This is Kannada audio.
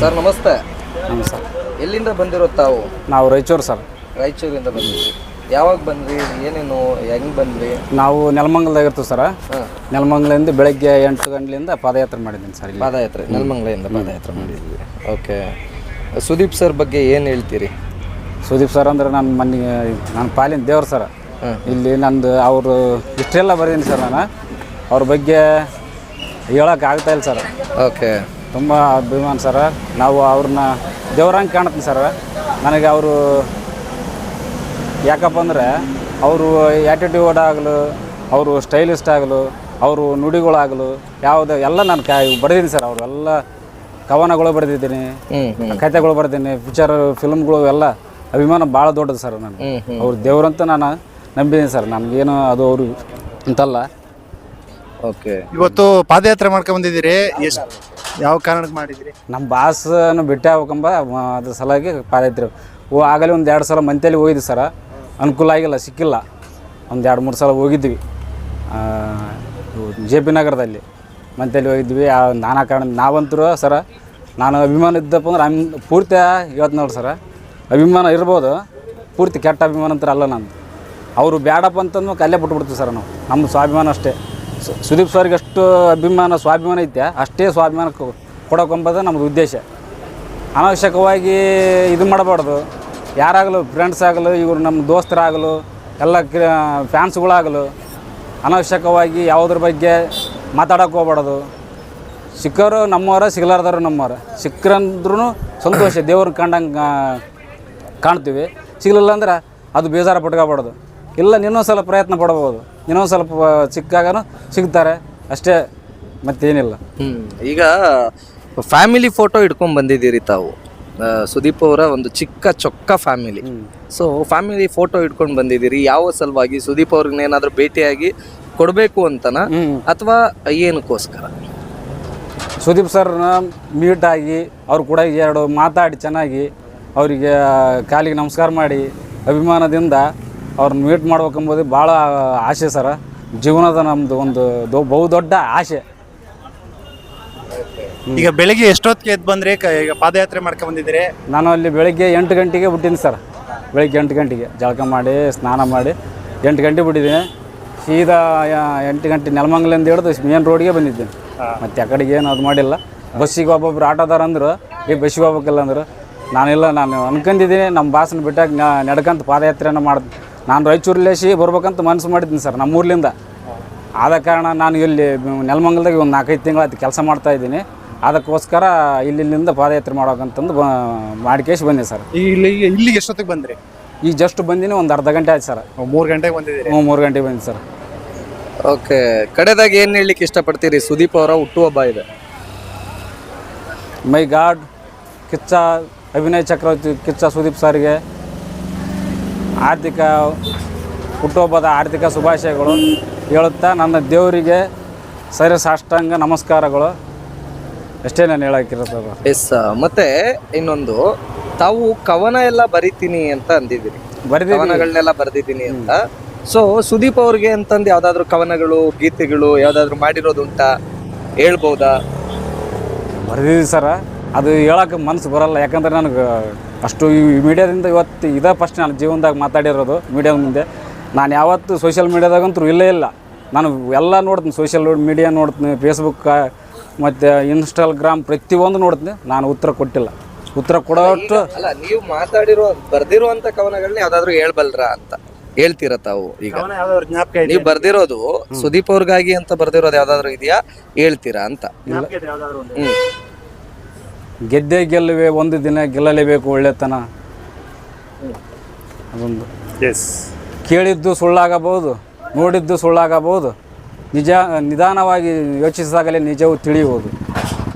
ಸರ್ ನಮಸ್ತೆ. ನಮಸ್ತೆ. ಸರ್ ಎಲ್ಲಿಂದ ಬಂದಿರೋ ತಾವು? ನಾವು ರಾಯಚೂರು ಸರ್. ರಾಯಚೂರಿಂದ ಬಂದಿದ್ವಿ ಯಾವಾಗ ಬಂದ್ರಿ? ಏನೇನು ಹೆಂಗೆ ಬಂದ್ವಿ ನಾವು ನೆಲಮಂಗಲದಾಗ ಇರ್ತೀವಿ ಸರ್. ನೆಲಮಂಗಲಿಂದ ಬೆಳಗ್ಗೆ ಎಂಟು ಗಂಟೆಲಿಂದ ಪಾದಯಾತ್ರೆ ಮಾಡಿದ್ದೀನಿ ಸರ್ ಇಲ್ಲಿ. ಪಾದಯಾತ್ರೆ ನೆಲಮಂಗಲಿಂದ ಪಾದಯಾತ್ರೆ ಮಾಡಿದ್ವಿ ಓಕೆ. ಸುದೀಪ್ ಸರ್ ಬಗ್ಗೆ ಏನು ಹೇಳ್ತೀರಿ? ಸುದೀಪ್ ಸರ್ ಅಂದ್ರೆ ನನ್ನ ಮನೆಗೆ ನನ್ನ ಪಾಲಿನ ದೇವ್ರು ಸರ್. ಇಲ್ಲಿ ನಂದು ಅವರು ಇಷ್ಟೆಲ್ಲ ಬರೀನಿ ಸರ್ ನಾನು. ಅವ್ರ ಬಗ್ಗೆ ಹೇಳೋಕೆ ಆಗ್ತಾ ಇಲ್ಲ ಸರ್. ಓಕೆ. ತುಂಬ ಅಭಿಮಾನ ಸರ್. ನಾವು ಅವ್ರನ್ನ ದೇವ್ರಂಗೆ ಕಾಣ್ತೀನಿ ಸರ್. ನನಗೆ ಅವರು ಯಾಕಪ್ಪ ಅಂದರೆ ಅವರು ಆ್ಯಟಿಟ್ಯೂಡ್ ಆಗಲು ಅವರು ಸ್ಟೈಲಿಸ್ಟ್ ಆಗಲು ಅವರು ನುಡಿಗಳಾಗಲು ಯಾವುದು ಎಲ್ಲ ನಾನು ಕಾ ಬರೆದಿದ್ದೀನಿ ಸರ್ ಅವರು ಎಲ್ಲ. ಕವನಗಳು ಬರೆದಿದ್ದೀನಿ ಕಥೆಗಳು ಬರೆದೀನಿ ಪಿಕ್ಚರ್ ಫಿಲ್ಮ್ಗಳು ಎಲ್ಲ ಅಭಿಮಾನ ಭಾಳ ದೊಡ್ಡದು ಸರ್ ನಾನು ಅವ್ರು ದೇವ್ರಂತ ನಾನು ನಂಬಿದ್ದೀನಿ ಸರ್. ನನಗೇನು ಅದು ಅವರು ಅಂತಲ್ಲ ಓಕೆ. ಇವತ್ತು ಪಾದಯಾತ್ರೆ ಮಾಡ್ಕೊಂಡ್ ಬಂದಿದ್ದೀರಿ. ಎಷ್ಟು ಯಾವ ಕಾರಣಕ್ಕೆ ಮಾಡಿದ್ರಿ? ನಮ್ಮ ಬಾಸನ್ನು ಭೇಟಿ ಆಗ್ಬೇಕಂಬ ಅದ್ರ ಸಲುವಾಗಿ ಪಾದಯಾತ್ರೆ. ಓ, ಆಗಲೇ ಒಂದು ಎರಡು ಸಲ ಮಂತೇಲಿ ಹೋಗಿದ್ವಿ ಸರ. ಅನುಕೂಲ ಆಗಿಲ್ಲ, ಸಿಕ್ಕಿಲ್ಲ. ಒಂದು ಎರಡು ಮೂರು ಸಲ ಹೋಗಿದ್ವಿ. ಜೆ ಪಿ ನಗರದಲ್ಲಿ ಮಂತೇಲಿ ಹೋಗಿದ್ವಿ. ಆ, ನಾನಾ ಕಾರಣ ನಾವಂತರು ಸರ, ನಾನು ಅಭಿಮಾನ ಇದ್ದಪ್ಪ ಅಂದ್ರೆ ಅಮ್ ಪೂರ್ತಿ ಇವತ್ತು ನೋಡಿ ಸರ. ಅಭಿಮಾನ ಇರ್ಬೋದು. ಪೂರ್ತಿ ಕೆಟ್ಟ ಅಭಿಮಾನ ಅಂತಾರೆ ಅಲ್ಲ ನಾನು ಅವರು ಬ್ಯಾಡಪ್ಪ ಅಂತಂದು ಅಲ್ಲೇ ಬಿಟ್ಬಿಡ್ತೀವಿ ಸರ್ ನಾವು. ನಮ್ಮ ಸ್ವಾಭಿಮಾನ ಅಷ್ಟೇ. ಸುದೀಪ್ ಸರ್ಗೆ ಎಷ್ಟು ಅಭಿಮಾನ, ಸ್ವಾಭಿಮಾನ ಐತೆ. ಅಷ್ಟೇ ಸ್ವಾಭಿಮಾನ ಕೊಡೋಕೊಂಬೋದು ನಮ್ಮದು ಉದ್ದೇಶ. ಅನಾವಶ್ಯಕವಾಗಿ ಇದು ಮಾಡಬಾರ್ದು. ಯಾರಾಗಲೂ ಫ್ರೆಂಡ್ಸ್ ಆಗಲು, ಇವರು ನಮ್ಮ ದೋಸ್ತರಾಗಲು, ಎಲ್ಲ ಫ್ಯಾನ್ಸ್ಗಳಾಗಲು ಅನಾವಶ್ಯಕವಾಗಿ ಯಾವುದ್ರ ಬಗ್ಗೆ ಮಾತಾಡೋಕೆ ಹೋಗ್ಬಾರ್ದು. ಸಿಕ್ಕವರು ನಮ್ಮವರ, ಸಿಗಲಾರ್ದವ್ರು ನಮ್ಮವರ. ಸಿಕ್ಕರಂದ್ರೂ ಸಂತೋಷ. ದೇವ್ರ ಕಂಡಂಗೆ ಕಾಣ್ತೀವಿ. ಸಿಗಲಿಲ್ಲ ಅಂದ್ರೆ ಅದು ಬೇಜಾರ ಪಟ್ಕೋಬಾರ್ದು. ಇಲ್ಲ ಇನ್ನೊಂದು ಸಲ ಪ್ರಯತ್ನ ಪಡ್ಬೋದು. ಇನ್ನೊಂದು ಸ್ವಲ್ಪ ಸಿಕ್ಕಾಗನು ಸಿಗ್ತಾರೆ. ಅಷ್ಟೇ ಮತ್ತೇನಿಲ್ಲ. ಹ್ಞೂ ಈಗ ಫ್ಯಾಮಿಲಿ ಫೋಟೋ ಇಟ್ಕೊಂಡ್ ಬಂದಿದ್ದೀರಿ ತಾವು. ಆ, ಸುದೀಪ್ ಅವರ ಒಂದು ಚಿಕ್ಕ ಚೊಕ್ಕ ಫ್ಯಾಮಿಲಿ. ಸೊ ಫ್ಯಾಮಿಲಿ ಫೋಟೋ ಇಟ್ಕೊಂಡು ಬಂದಿದ್ದೀರಿ. ಯಾವ ಸಲುವಾಗಿ ಸುದೀಪ್ ಅವ್ರಿಗೆ ಏನಾದರೂ ಭೇಟಿಯಾಗಿ ಕೊಡಬೇಕು ಅಂತನ? ಅಥವಾ ಏನಕ್ಕೋಸ್ಕರ? ಸುದೀಪ್ ಸರ್ನ ಮೀಟ್ ಆಗಿ ಅವ್ರು ಕೂಡ ಎರಡು ಮಾತಾಡಿ ಚೆನ್ನಾಗಿ ಅವರಿಗೆ ಕಾಲಿಗೆ ನಮಸ್ಕಾರ ಮಾಡಿ ಅಭಿಮಾನದಿಂದ ಅವ್ರನ್ನ ಮೀಟ್ ಮಾಡ್ಬೇಕಂಬುದು ಭಾಳ ಆಸೆ ಸರ. ಜೀವನದ ನಮ್ಮದು ಒಂದು ದೊ ಬಹು ದೊಡ್ಡ ಆಸೆ ಈಗ ಬೆಳಿಗ್ಗೆ ಎಷ್ಟೊತ್ತಿಗೆ ಎದ್ದು ಬಂದ್ರಿ? ಕ- ಈಗ ಪಾದಯಾತ್ರೆ ಮಾಡ್ಕೊಂಡ್ ಬಂದಿದ್ದೀರಿ? ನಾನು ಅಲ್ಲಿ ಬೆಳಿಗ್ಗೆ ಎಂಟು ಗಂಟೆಗೆ ಬಿಟ್ಟಿನಿ ಸರ್. ಬೆಳಿಗ್ಗೆ ಎಂಟು ಗಂಟೆಗೆ. ಜಳಕ ಮಾಡಿ ಸ್ನಾನ ಮಾಡಿ ಎಂಟು ಗಂಟೆ ಬಿಟ್ಟಿದ್ದೀನಿ. ಸೀದಾ ಯಾ- ಎಂಟು ಗಂಟೆ ನೆಲಮಂಗಲಿಂದ ಹಿಡಿದು ಮೇನ್ ರೋಡ್ಗೆ ಬಂದಿದ್ದೀನಿ. ಮತ್ತು ಆ ಕಡೆಗೆ ಏನು ಅದು ಮಾಡಿಲ್ಲ. ಬಸ್ಸಿಗೆ ಒಬ್ಬೊಬ್ರು ಆಟೋದಾರ ಅಂದರು ಈ ಬಸ್ಸಿಗೆ ಹೋಗ್ಬೇಕಿಲ್ಲ ಅಂದರು. ನಾನಿಲ್ಲ ನಾನು ಅನ್ಕೊಂಡಿದ್ದೀನಿ ನಮ್ಮ ಬಾಸನ ಬಿಟ್ಟಾಗ ನ- ನಡ್ಕಂತ ಪಾದಯಾತ್ರೆನ ಮಾಡಿ ನಾನು ರಾಯಚೂರ್ಲೇಸಿ ಬರ್ಬೇಕಂತ ಮನಸ್ಸು ಮಾಡಿದ್ದೀನಿ ಸರ್ ನಮ್ಮೂರ್ಲಿಂದ ಆದ ಕಾರಣ ನಾನು ಇಲ್ಲಿ ನೆಲಮಂಗಲದಾಗ ಒಂದು ನಾಲ್ಕೈದು ತಿಂಗಳಾಯ್ತು ಕೆಲಸ ಮಾಡ್ತಾ ಇದ್ದೀನಿ. ಅದಕ್ಕೋಸ್ಕರ ಇಲ್ಲಿಂದ ಪಾದಯಾತ್ರೆ ಮಾಡೋಕಂತಂದು ಬ ಮಾಡಿಕೇಶ್ ಬಂದೆ ಸರ್. ಈಗ ಇಲ್ಲಿ ಇಲ್ಲಿಗೆ ಎಷ್ಟೊತ್ತಿಗೆ ಬಂದ್ರಿ? ಈಗ ಜಸ್ಟ್ ಬಂದಿನಿ ಒಂದು ಅರ್ಧ ಗಂಟೆ ಆಯ್ತು ಸರ್. ಮೂರು ಗಂಟೆಗೆ ಬಂದಿದ್ದೀರಿ? ಹ್ಞೂ ಮೂರು ಗಂಟೆಗೆ ಬಂದಿದೆ ಸರ್. ಓಕೆ ಕಡೆದಾಗ ಏನು ಹೇಳಲಿಕ್ಕೆ ಇಷ್ಟಪಡ್ತೀರಿ? ಸುದೀಪ್ ಅವರ ಹುಟ್ಟುಹಬ್ಬ ಇದೆ. ಮೈ ಗಾಡ್ ಕಿಚ್ಚ ಅಭಿನಯ್ ಚಕ್ರವರ್ತಿ ಕಿಚ್ಚ ಸುದೀಪ್ ಸರ್ಗೆ. ಆರ್ಥಿಕ ಹುಟ್ಟುಹಬ್ಬದ ಆರ್ಥಿಕ ಶುಭಾಶಯಗಳು ಹೇಳುತ್ತಾ ನನ್ನ ದೇವರಿಗೆ ಸರಿ ಸಾಷ್ಟಾಂಗ ನಮಸ್ಕಾರಗಳು. ಅಷ್ಟೇ ನಾನು ಹೇಳಕ್ಕಿರೋದು ಎಸ್ ಮತ್ತೆ ಇನ್ನೊಂದು ತಾವು ಕವನ ಎಲ್ಲ ಬರಿತೀನಿ ಅಂತ ಅಂದಿದ್ದೀರಿ. ಕವನಗಳನ್ನೆಲ್ಲ ಬರೆದಿದ್ದೀನಿ ಅಂತ. ಸೊ ಸುದೀಪ್ ಅವ್ರಿಗೆ ಅಂತಂದು ಯಾವ್ದಾದ್ರು ಕವನಗಳು ಗೀತೆಗಳು ಯಾವ್ದಾದ್ರು ಮಾಡಿರೋದುಂಟಾ ಹೇಳ್ಬೋದಾ? ಬರೆದಿದ್ದೀವಿ ಸರ. ಅದು ಹೇಳಕ್ಕೆ ಮನಸ್ಸು ಬರಲ್ಲ. ಯಾಕಂದ್ರೆ ನನಗೆ ಅಷ್ಟು ಈ ಮೀಡಿಯಾದಿಂದ ಇವತ್ತು ಇದೇ ಫಸ್ಟ್ ನಾನು ಜೀವನದಾಗ ಮಾತಾಡಿರೋದು ಮೀಡಿಯಾ ಮುಂದೆ. ನಾನು ಯಾವತ್ತು ಸೋಷಿಯಲ್ ಮೀಡಿಯಾದಾಗಂತೂ ಇಲ್ಲೇ ಇಲ್ಲ. ನಾನು ಎಲ್ಲ ನೋಡ್ತೀನಿ ಸೋಷಿಯಲ್ ಮೀಡಿಯಾ ನೋಡ್ತೀನಿ ಫೇಸ್ಬುಕ್ ಮತ್ತು ಇನ್ಸ್ಟಾಗ್ರಾಮ್ ಪ್ರತಿಯೊಂದು ನೋಡ್ತೀನಿ. ನಾನು ಉತ್ತರ ಕೊಟ್ಟಿಲ್ಲ. ಉತ್ತರ ಕೊಡೋಷ್ಟು ಅಲ್ಲ ನೀವು ಮಾತಾಡಿರೋ ಬರ್ದಿರುವಂತ ಕವನಗಳನ್ನ ಯಾವ್ದಾದ್ರು ಹೇಳ್ಬಲ್ರ ಅಂತ ಹೇಳ್ತೀರ ತಾವು ಈಗ? ನೀವು ಬರ್ದಿರೋದು ಸುದೀಪ್ ಅವ್ರಿಗಾಗಿ ಅಂತ ಬರ್ದಿರೋದು ಯಾವ್ದಾದ್ರು ಇದೆಯಾ? ಹೇಳ್ತೀರಾ ಅಂತ. ಹ್ಮ್. ಗೆದ್ದೇ ಗೆಲ್ಲುವೆ ಒಂದು ದಿನ ಗೆಲ್ಲಲೇಬೇಕು ಒಳ್ಳೆತನ. ಅದೊಂದು. ಎಸ್ ಕೇಳಿದ್ದು ಸುಳ್ಳಾಗಬಹುದು ನೋಡಿದ್ದು ಸುಳ್ಳಾಗಬಹುದು ನಿಜ ನಿಧಾನವಾಗಿ ಯೋಚಿಸಿದಾಗಲೇ ನಿಜವು ತಿಳಿಯುವುದು.